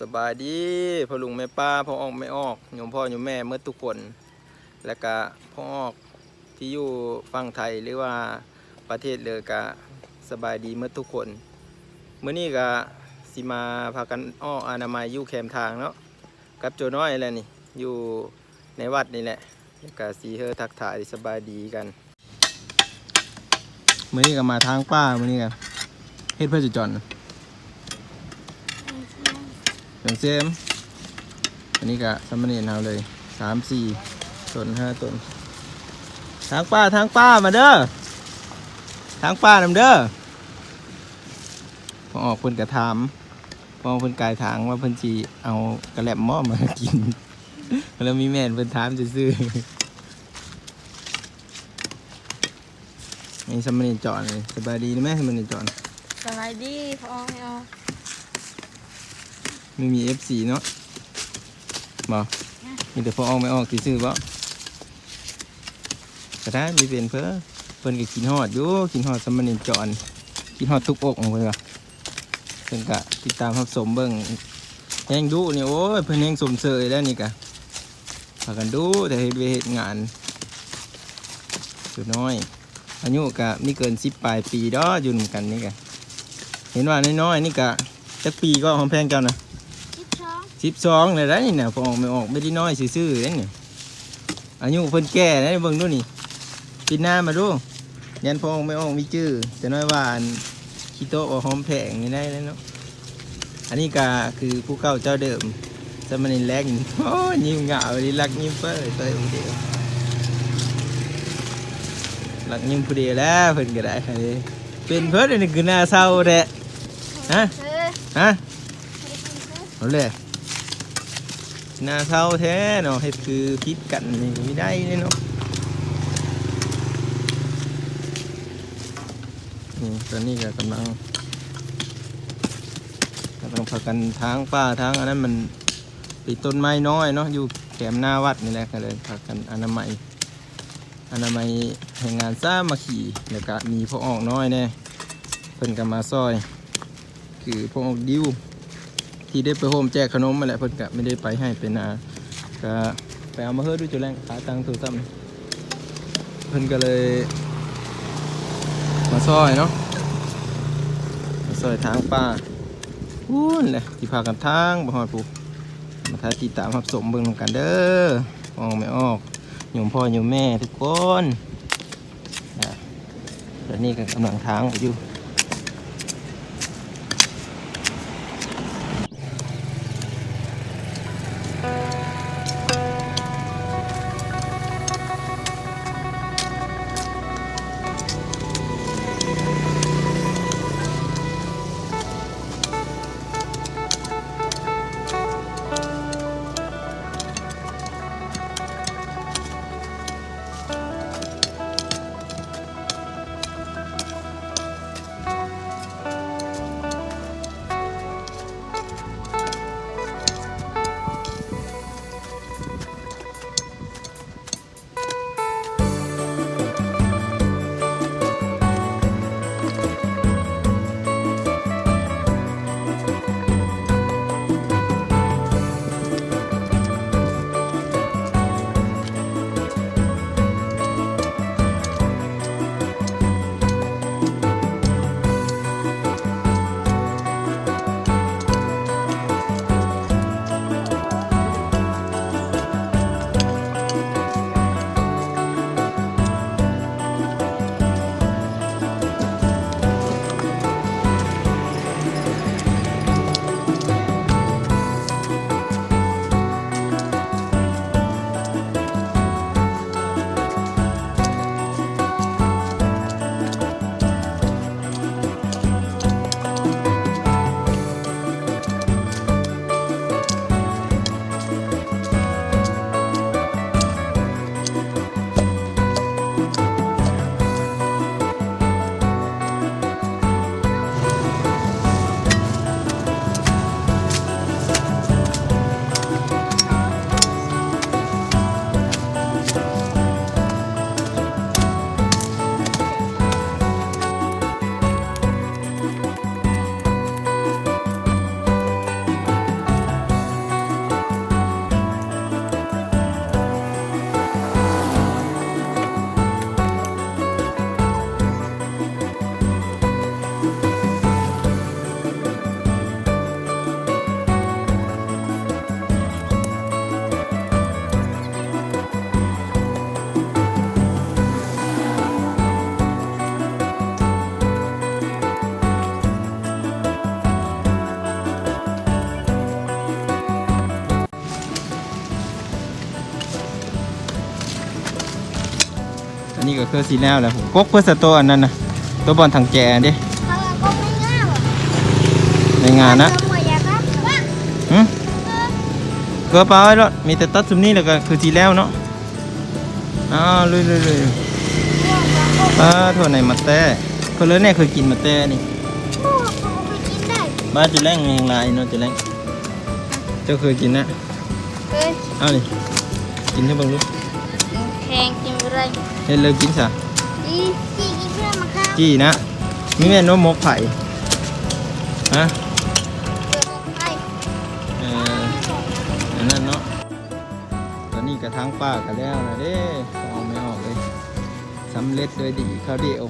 สบายดีพ่อลุงแม่ป้าพ่อออกไม่ออกโยมพ่อโยมแม่เมื่อทุกคน และก็พ่อออกที่อยู่ฝั่งไทยหรือว่าประเทศเลยก็สบายดีเมื่อทุกคนเมื่อนี้ก็สิมาพากันอ้ออนามัยอยู่แคมทางเนาะกับโจน้อยแหละนี่อยู่ในวัดนี่แหละแล้วก็สีเฮอทักทายสบายดีกันเมื่อนี้ก็มาทางป้าเมื่อนี้ก็เฮ็ดเพื่อจะจอน นึ่งเซมอันนี้ก็สามเณรเอาเลยสามสี่ต้นห้าต้นทางป้าทางป้ามาเด้อทางป้านำเด้อพอออกเพิ่นกระถามพอเพิ่นกายทางว่าเพิ่นจีเอากระแลบหม้อมากินแล้วมีแม่นเพิ่นถามจะซื้อๆมีสามเณรจอนเลยสบายดีนะแม่สามเณรจอนสบายดีพอไม่เอา ไม่มี F4 เนาะบอมีแต่พอออกไม่ออกที่ซื้อบ่กระได้มีเป็นเพื่อเพิ่นก็กินฮอดอยู่กินฮอดสมนินจอนกินฮอดทุกอกของเพิ่นว่าเพิ่นก็ติดตามรับสมเบิ่งแฮงดูเนี่ยโอ้ยเพิ่นแฮงสมเสยแล้วนี่ก็พากันดูแต่เฮ็ดเวเฮ็ดงานสุดน้อย อายุก็มีเกิน10ปลายปีดออยู่นกันนี่ก็เห็นว่าน้อยๆนี่ก็จักปีก็หอมแพงเจ้านะ สิบสองเลยได้นี่เนี่ยพอออกไม่ออกไม่ได้น้อยซื่อๆได้นี่อายุเพิ่นแก่นะเบิ่งดูนี่ปิดหน้ามาดูยันพอออกไม่ออกมีชื่อแต่น้อยว่าอันคิโตะหอมแพงนี่ได้แล้วเนาะอันนี้ก็คือผู้เก่าเจ้าเดิมสมนินแรกโอ้ยิ้มเหงาดีรักยิ้มเฟ้อเฟ้อผู้เดียวรักยิ้มผู้เดียวแล้วเพิ่นก็ได้อันนี้เป็นเพิ่นอันนี้คือหน้าเศร้าแท้ฮะซื้อฮะไม่ได้กินซื้อเอาเลย หน้าเศร้าแท้เนาะเฮ็ดคือพิษกันนี่ไม่ได้เลยเนาะนี่ตอนนี้ก็กำลังกำลังพากันทางป่าทางอันนั้นมันติดต้นไม้น้อยเนาะอยู่แคมหน้าวัดนี่แหละก็เลยพากันอนามัยอนามัยแห่งงานซ้ามาขี่แล้วก็มีพ่อออกน้อยแน่เพิ่นก็มาซอย คือพ่อออกดิว ที่ได้ไปโฮมแจกขนมมาแหละเพิ่นกะไม่ได้ไปให้เป็นนาก็ไปเอามาเฮ้อดูจุแรงขาตังถูกซ้ำเพิ่นก็เลย มาซอยเนาะมาซอยทางป่าอู้นเลยที่พากันทางบ่ฮอดผู้มาทาติดตามรับสมเบิ่งนำกันเด้อออกไม่ออกโยมพ่อโยมแม่ทุกคนอะตอนนี้ก็กำลังทางอยู่ นี้ก็คือสีแล้วแหละกกเพื่อสตัวอันนั้นนะตัวบอลทางแจเด้เขาก็ไม่ง่ายหรอกในงานนะทำไมอยากรับว่าหึเกลือเปล่าไอ้รถมีแต่ตัดซุมนี้แล้วก็คือสีแล้วเนาะอ้าวลุยลุยลุยป้าโทษไหนมาแต่คนเลยเนี่ยเคยกินมาแต่นี่พวกเขาไปกินได้บ้านจะแรงแหงหลายเนาะจะแรงเจ้าเคยกินนะเฮ้ยเอาดิกินให้เบังลูกแข่งกิ นอะไรเฮ็ดเลยกินซะอีจีกินเพื่อนมาข้าวจี้นะมีแม่นว่ามกไผ่ฮะเกิดไปเอออันนั้นเนาะตอนนี้กระทั้งป้ากันแล้วนะเด้เอาไม่ออกเลยสำเร็จโดยดีเขาเดียว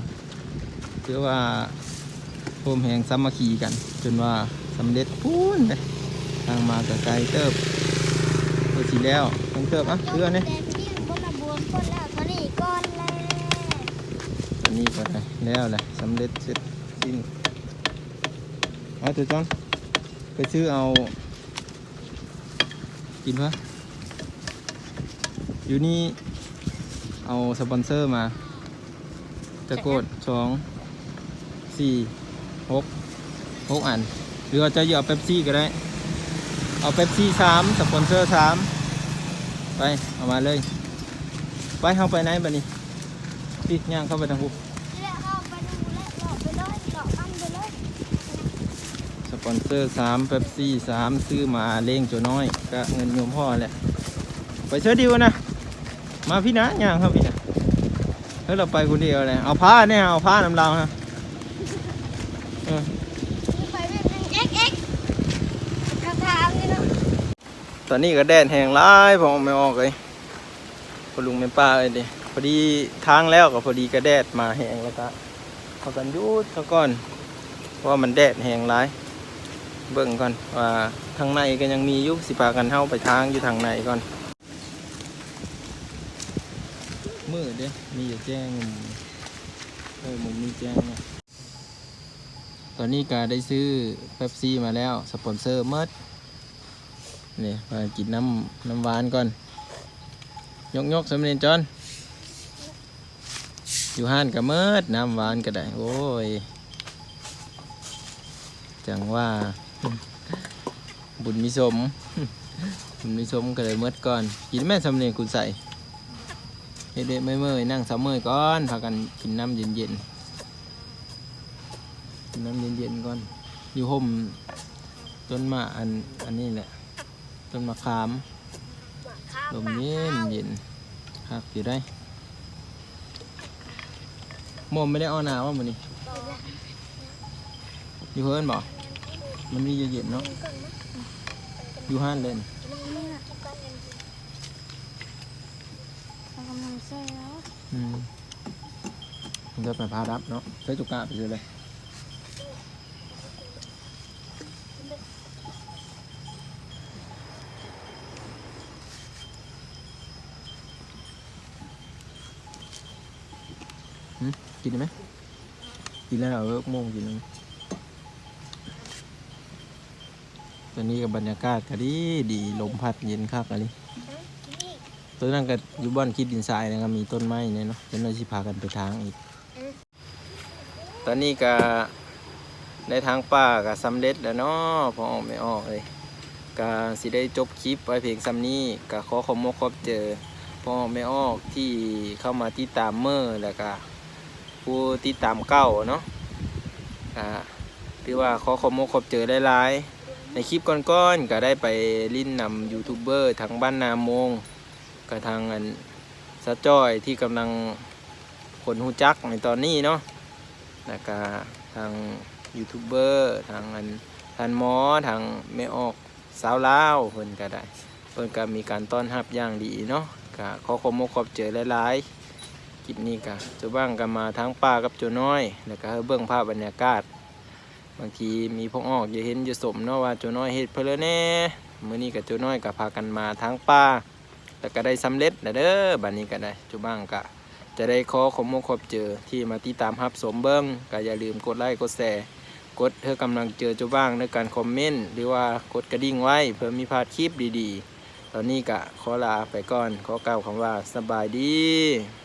ถือว่าโฮมแหงสามัคคีกัน จนว่าสำเร็จพูนเลยทางมากับไกลเติบเพื่อสีแล้วต้องเติบอะเพื่อเนี่ย แต่ที่คนละบวมคนแล้วตอนนี้ก้อนแล้ว อั นี้ก็ได้แล้วแหละสำเร็จเสร็จสิ้นเอาตัวจอนไปซื้อเอา กินปะอยู่นี่เอาสปอนเซอร์มา จะโกดสองสี่หกหกอัน หรือว่าจะเอาเป๊ปซี่ก็ได้ เอาเป๊ปซี่สามสปอนเซอร์สามไป เอามาเลย ไปเข้าไปไหนบ้านี้ พี่ย่างเข้าไปทางหุบแล้วเอาไปดูแล้วหลอกไปเลยหลอกมันไปเลยสปอนเซอร์สามเป๊ปซี่สามซื้อมาเล่งจน้อยก็เงินโยมพ่อแหละ ไปเชื่อดิวนะ มาพี่นะย่างเข้าพี่นะเฮ้ยเราไปคนเดียวเลยเอาผ้าเนี่ยเอาผ้านำเราฮะตอนนี้ก็แดดแห้งร้ายผมไม่ออกเลยพอลุงเป็นป้าเลยดิ พอดีทางแล้วก็พอดีก็แดดมาแหงแล้วก็พอกันยุดซะก่อนเพราะว่ามันแดดแหงร้ายเบิ่งก่อนว่าทางในก็ยังมียุสิพากันเข้าไปทางอยู่ทางในก่อนมืดเด้มีอย่แจ้งมุมเออมุมมีแจ้งนี่ยตอนนี้ก็ได้ซื้อเป๊ปซี่มาแล้วสปอนเซอร์เมิดนี่มากินน้ำน้ำหวานก่อน ยกยกสำเร็จจอน อยู่ห้านก็เมิดน้ำหวานก็ได้ โอ้ย จังว่า บุญมิสม บุญมิสมก็เลยเมื่อก่อนกินแม่สำเนียงคุณใส่เด็กๆไม่เมื่อยนั่งสามเมื่อยก่อนพากันกินน้ำเย็นๆกินน้ำเย็นๆก่อน อยู่ห่มต้นมะอันอันนี้แหละ ต้นมะขามลมเย็นเย็นครับอยู่ได้ โมมไม่ได้เอาหนาว่ามันนี่อยู่เฮิร์นบ่มันมีเย็นๆเนาะอยู่ห้านเล่นเรากำลังเซ่แล้วอืมมันจะไปพารับเนาะใช้จุกกะไปเลยเลยหืม กินได้ไหมกินแล้วเราเลิกโมงกินแล้วตอนนี้กับบรรยากาศก็ดีดีลมพัดเย็นคักอะไรตัวนั้นก็อยู่บ้านคิดดินทรายนะครับมีต้นไม้เนี่ยเนาะเดี๋ยวเราสิพากันไปทางอีก ตอนนี้ก็ในทางป่าก็สำเร็จแล้วเนาะพอออกไม่ออกเลยก็สิได้จบคลิปไว้เพียงซ้ำนี้ก็ขอขอบมกขอบเจอพอออกไม่ออกที่เข้ามาติดตามเมื่อแล้วก็ ผู้ติดตามเก้าเนาะก็ถือว่าขอขอบมขอบเจอหลายๆในคลิปก่อนๆก็ได้ไปลิ้นนำยูทูบเบอร์ทางบ้านนามงกับทางอันสะจ้อยที่กำลังคนหูจักในตอนนี้เนาะแล้วก็ทางยูทูบเบอร์ทางอันทานหมอทางไม่ออกสาวลาวเพิ่นก็ได้เพิ่นก็มีการต้อนรับอย่างดีเนาะก็ขอขอบมขอบเจอหลายๆ คลิปนี้ก็จ้าบ้างก็มาทั้งป้ากับเจ้าน้อย แล้วก็เบื้องภาพบรรยากาศ บางทีมีพงออกอย่าเห็นอยู่สมเนาะว่าเจ้าน้อยเฮ็ดเพื่อแน่มื้อนี้กับเจ้าน้อยก็พากันมาทั้งป้า แล้วก็ได้สำเร็จนะเด้อบัดนี้ก็ได้จุบ้างก็จะได้ขอขอบมกขอบเจอที่มาติดตามรับสมเบิ้งก็อย่าลืมกดไลค์กดแชร์กดเพื่อกำลังเจอจุบ้างในการคอมเมนต์หรือว่ากดกระดิ่งไว้เพื่อมีพลาดคลิปดีๆ ตอนนี้ก็ขอลาไปก่อน ขอกล่าวคำว่าสบายดี